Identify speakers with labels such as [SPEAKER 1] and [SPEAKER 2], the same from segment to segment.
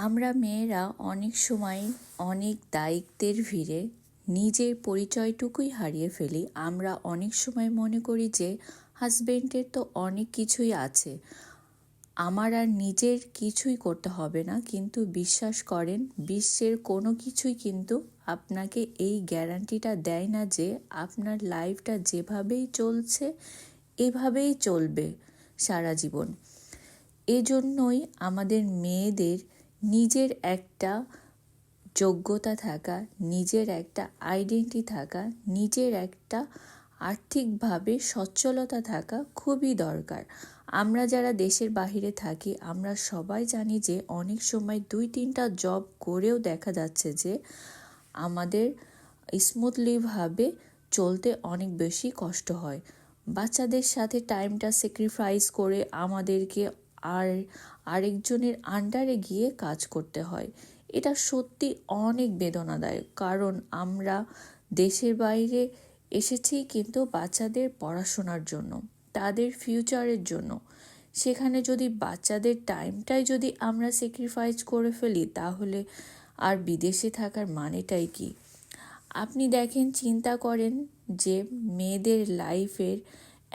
[SPEAKER 1] আমরা মেয়েরা অনেক সময় অনেক দায়িত্বের ভিড়ে নিজের পরিচয়টুকুই হারিয়ে ফেলি। আমরা অনেক সময় মনে করি যে, হাজবেন্ডের তো অনেক কিছুই আছে। আমার আর নিজের কিছুই করতে হবে না। কিন্তু বিশ্বাস করেন, বিশ্বের কোনো কিছুই কিন্তু আপনাকে এই গ্যারান্টিটা দেয় না যে, আপনার লাইফটা যেভাবেই চলছে, এভাবেই চলবে সারা জীবন। এজন্যই আমাদের মেয়েদের নিজের একটা যোগ্যতা থাকা, নিজের একটা আইডেন্টি থাকা, নিজের একটা আর্থিকভাবে সচ্ছলতা থাকা খুবই দরকার। আমরা যারা দেশের বাহিরে থাকি, আমরা সবাই জানি যে অনেক সময় দুই তিনটা জব করেও দেখা যাচ্ছে যে আমাদের স্মুথলিভাবে চলতে অনেক বেশি কষ্ট হয়। বাচ্চাদের সাথে টাইমটা স্যাক্রিফাইস করে আমাদেরকে আর আরেকজনের আন্ডারে গিয়ে কাজ করতে হয়। এটা সত্যি অনেক বেদনাদায়ক, কারণ আমরা দেশের বাইরে এসেছি কিন্তু বাচ্চাদের পড়াশোনার জন্য, তাদের ফিউচারের জন্য। সেখানে যদি বাচ্চাদের টাইমটাই যদি আমরা স্যাক্রিফাইস করে ফেলি, তাহলে আর বিদেশে থাকার মানেটাই কি? আপনি দেখেন, চিন্তা করেন যে মেয়েদের লাইফের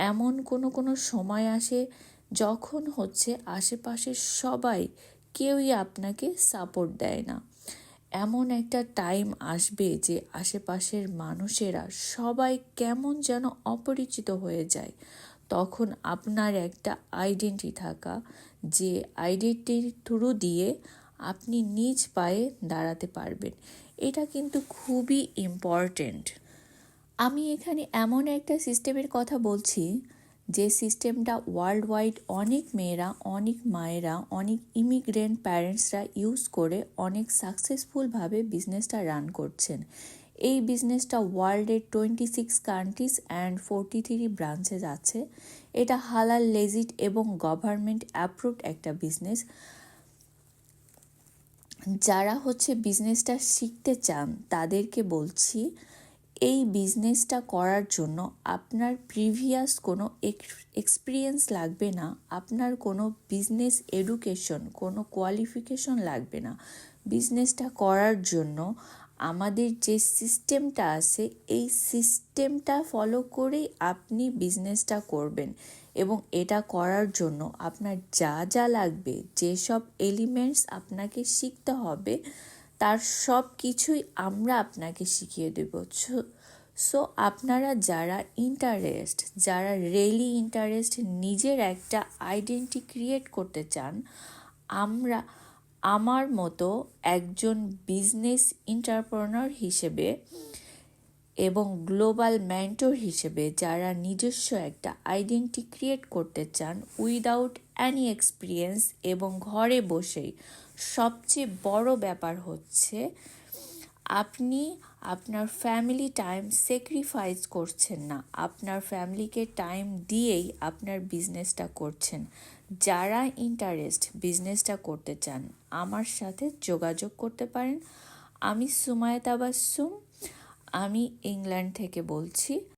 [SPEAKER 1] এমন কোনো কোনো সময় আসে যখন হচ্ছে আশেপাশের সবাই কেউই আপনাকে সাপোর্ট দেয় না। এমন একটা টাইম আসবে যে আশেপাশের মানুষেরা সবাই কেমন যেন অপরিচিত হয়ে যায়। তখন আপনার একটা আইডেন্টি থাকা, যে আইডেন্টির থ্রু দিয়ে আপনি নিজ পায়ে দাঁড়াতে পারবেন। এটা কিন্তু খুবই ইম্পর্টেন্ট আমি এখানে এমন একটা সিস্টেমের কথা বলছি যে সিস্টেমটা ওয়ার্ল্ড ওয়াইড অনেক মেয়েরা, অনেক মায়েরা, অনেক ইমিগ্রেন্ট প্যারেন্টসরা ইউজ করে অনেক সাকসেসফুলভাবে বিজনেসটা রান করছেন। এই বিজনেসটা ওয়ার্ল্ডের twenty six countries and forty three branches আছে। এটা হালাল লেজিট এবং গভর্নমেন্ট অ্যাপ্রুভড একটা বিজনেস যারা হচ্ছে বিজনেসটা শিখতে চান, তাদেরকে বলছি এই বিজনেসটা করার জন্য আপনার প্রিভিয়াস কোনো এক্সপিরিয়েন্স লাগবে না, আপনার কোনো বিজনেস এডুকেশন, কোনো কোয়ালিফিকেশন লাগবে না। বিজনেসটা করার জন্য আমাদের যে সিস্টেমটা আছে, এই সিস্টেমটা ফলো করেই আপনি বিজনেসটা করবেন এবং এটা করার জন্য আপনার যা যা লাগবে, যেসব এলিমেন্টস আপনাকে শিখতে হবে তার সব কিছুই আমরা আপনাকে শিখিয়ে দেব। সো আপনারা যারা ইন্টারেস্ট যারা রেলি ইন্টারেস্ট নিজের একটা আইডেন্টি ক্রিয়েট করতে চান, আমরা, আমার মতো একজন বিজনেস ইন্টারপ্রনার হিসেবে এবং গ্লোবাল মেন্টর হিসেবে যারা নিজস্ব একটা আইডেন্টি ক্রিয়েট করতে চান উইদাউট অ্যানি এক্সপিরিয়েন্স এবং ঘরে বসেই সবচেয়ে বড় ব্যাপার হচ্ছে আপনি আপনার ফ্যামিলি টাইম স্যাক্রিফাইস করছেন না। আপনার ফ্যামিলিকে টাইম দিয়েই আপনার বিজনেসটা করছেন। যারা ইন্টারেস্ট বিজনেসটা করতে চান, আমার সাথে যোগাযোগ করতে পারেন। আমি সুমায়ত আবাসুম আমি ইংল্যান্ড থেকে বলছি।